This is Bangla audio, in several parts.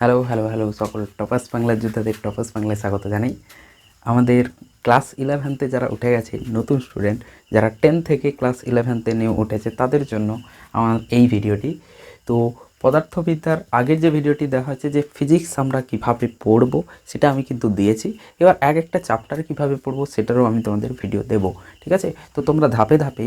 হ্যালো হ্যালো হ্যালো সকল টপাস বাংলার যোদ্ধাদের টপাস বাংলায় স্বাগত জানাই। আমাদের ক্লাস ইলেভেনতে যারা উঠে গেছে, নতুন স্টুডেন্ট যারা টেন থেকে ক্লাস ইলেভেনতে নিয়ে উঠেছে, তাদের জন্য আমার এই ভিডিওটি। তো পদার্থবিদ্যার আগের যে ভিডিওটি দেখা হচ্ছে যে ফিজিক্স আমরা কীভাবে পড়ব, সেটা আমি কিন্তু দিয়েছি। এবার এক একটা চ্যাপ্টার কীভাবে পড়ব, সেটারও আমি তোমাদের ভিডিও দেব, ঠিক আছে? তো তোমরা ধাপে ধাপে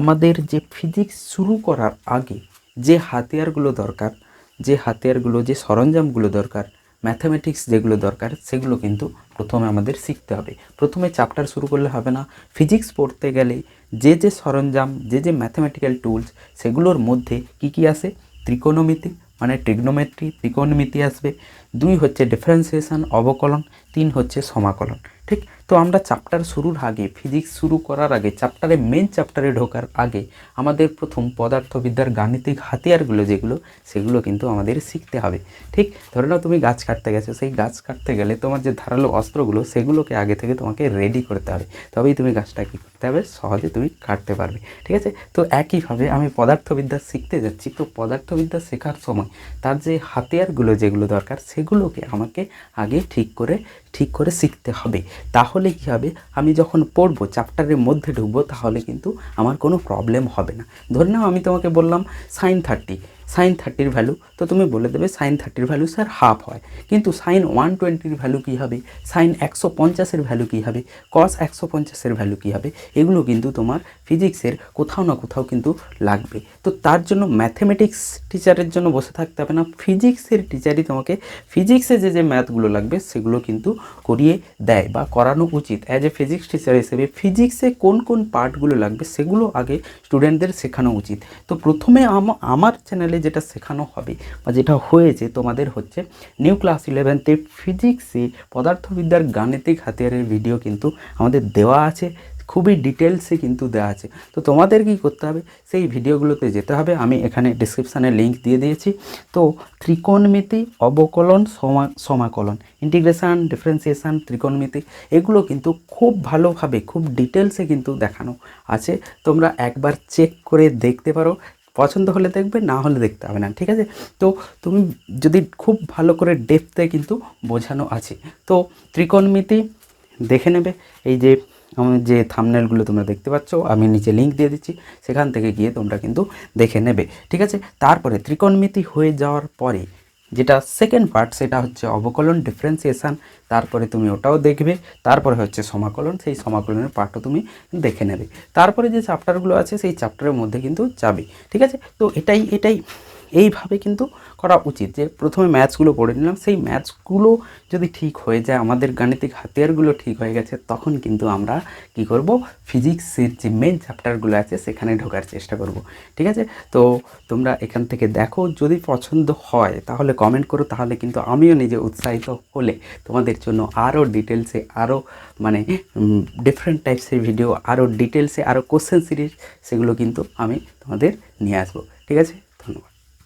আমাদের যে ফিজিক্স শুরু করার আগে যে হাতিয়ারগুলো দরকার যে হাতিয়ারগুলো, যে সরঞ্জামগুলো দরকার ম্যাথামেটিক্স যেগুলো দরকার, সেগুলো কিন্তু প্রথমে আমাদের শিখতে হবে। প্রথমে চ্যাপ্টার শুরু করলে হবে না। ফিজিক্স পড়তে গেলে যে যে সরঞ্জাম, যে যে ম্যাথামেটিক্যাল টুলস সেগুলোর মধ্যে কি কি আসে ত্রিকোণমিতি মানে ট্রিগনোমেট্রি ত্রিকোণমিতি আসবে। দুই হচ্ছে ডিফারেন্সিয়েশন অবকলন, তিন হচ্ছে সমাকলন। ঠিক তো আমরা চ্যাপ্টার শুরুর আগে ফিজিক্স শুরু করার আগে চ্যাপ্টারে মেন চ্যাপ্টারে ঢোকার আগে, আমাদের প্রথম পদার্থবিদ্যার গাণিতিক হাতিয়ারগুলো যেগুলো, সেগুলো কিন্তু আমাদের শিখতে হবে। ঠিক? ধরে নাও তুমি গাছ কাটতে গেছো, সেই গাছ কাটতে গেলে তোমার যে ধারালো অস্ত্রগুলো, সেগুলোকে আগে থেকে তোমাকে রেডি করতে হবে। তবেই তুমি গাছটা কী করতে হবে সহজে তুমি কাটতে পারবে। ঠিক আছে? তো একইভাবে আমি পদার্থবিদ্যা শিখতে যাচ্ছি। তো পদার্থবিদ্যা শেখার সময় তার যে হাতিয়ারগুলো যেগুলো দরকার, সেগুলোকে আমাকে আগে ঠিক করে ঠিক করে শিখতে হবে। তাহলে কী হবে? আমি যখন পড়ব চ্যাপ্টারের মধ্যে ঢুকবো, তাহলে কিন্তু আমার কোনো প্রবলেম হবে না। ধরে নাও আমি তোমাকে বললাম সাইন থার্টি সাইন থার্টির ভ্যালু। তো তুমি বলে দেবে সাইন থার্টির ভ্যালু স্যার হাফ হয়। কিন্তু সাইন ওয়ান টোয়েন্টির ভ্যালু কী হবে? সাইন একশো পঞ্চাশের ভ্যালু কী হবে? কস একশো পঞ্চাশের ভ্যালু কী হবে? এগুলো কিন্তু তোমার ফিজিক্সের কোথাও না কোথাও কিন্তু লাগবে। তো তার জন্য ম্যাথমেটিক্স টিচারের জন্য বসে থাকতে হবে না। ফিজিক্সের টিচারই তোমাকে ফিজিক্সে যে যে ম্যাথগুলো লাগবে সেগুলো কিন্তু করিয়ে দেয় বা করানো উচিত। অ্যাজ এ ফিজিক্স টিচার হিসেবে ফিজিক্সে কোন কোন পার্টগুলো লাগবে সেগুলো আগে স্টুডেন্টদের শেখানো উচিত। তো প্রথমে আম- আমার চ্যানেলে যেটা শেখানো হবে বা যেটা হয়েছে তোমাদের হচ্ছে নিউ ক্লাস ইলেভেনতে ফিজিক্সে পদার্থবিদ্যার গাণিতিক হাতিয়ারের ভিডিও কিন্তু আমাদের দেওয়া আছে, খুবই ডিটেলসে কিন্তু দেওয়া আছে। তো তোমাদের কি করতে হবে? সেই ভিডিওগুলোতে যেতে হবে। আমি এখানে ডিসক্রিপশানে লিঙ্ক দিয়ে দিয়েছি। তো ত্রিকোণমিতি, অবকলন, সমা, সমাকলন ইন্টিগ্রেশান ডিফারেন্সিয়েশান ত্রিকোণমিতি এগুলো কিন্তু খুব ভালোভাবে, খুব ডিটেলসে কিন্তু দেখানো আছে। তোমরা একবার চেক করে দেখতে পারো। পছন্দ হলে দেখবে, না হলে দেখতে হবে না, ঠিক আছে? তো তুমি যদি খুব ভালো করে ডেপতে কিন্তু বোঝানো আছে, তো ত্রিকোণমিতি দেখে নেবে। এই যে আমি যে থামনেলগুলো তোমরা দেখতে পাচ্ছ, আমি নিচে লিঙ্ক দিয়ে দিচ্ছি, সেখান থেকে গিয়ে তোমরা কিন্তু দেখে নেবে, ঠিক আছে? তারপরে ত্রিকোণমিতি হয়ে যাওয়ার পরে যেটা সেকেন্ড পার্ট সেটা হচ্ছে অবকলন ডিফারেন্সিয়েশান তারপরে তুমি ওটাও দেখবে, তারপরে হচ্ছে সমাকলন, সেই সমাকলনের পার্টও তুমি দেখে নেবে। তারপরে যে চ্যাপ্টারগুলো আছে, সেই চ্যাপ্টারের মধ্যে কিন্তু যাবে, ঠিক আছে? তো এটাই এটাই এইভাবে কিন্তু করা উচিত যে প্রথমে ম্যাথসগুলো পড়ে নিলাম। সেই ম্যাথসগুলো যদি ঠিক হয়ে যায়, আমাদের গাণিতিক হাতিয়ারগুলো ঠিক হয়ে গেছে, তখন কিন্তু আমরা কি করব? ফিজিক্সের যে মেন চ্যাপ্টারগুলো আছে, সেখানে ঢোকার চেষ্টা করব। ঠিক আছে? তো তোমরা এখান থেকে দেখো, যদি পছন্দ হয়, তাহলে কমেন্ট করো। তাহলে কিন্তু আমিও নিজে উৎসাহিত হলে তোমাদের জন্য আরও ডিটেলসে আরও মানে ডিফারেন্ট টাইপসের ভিডিও আরও ডিটেলসে আরও কোশ্চেন সিরিজ সেগুলো কিন্তু আমি তোমাদের নিয়ে আসব। ঠিক আছে?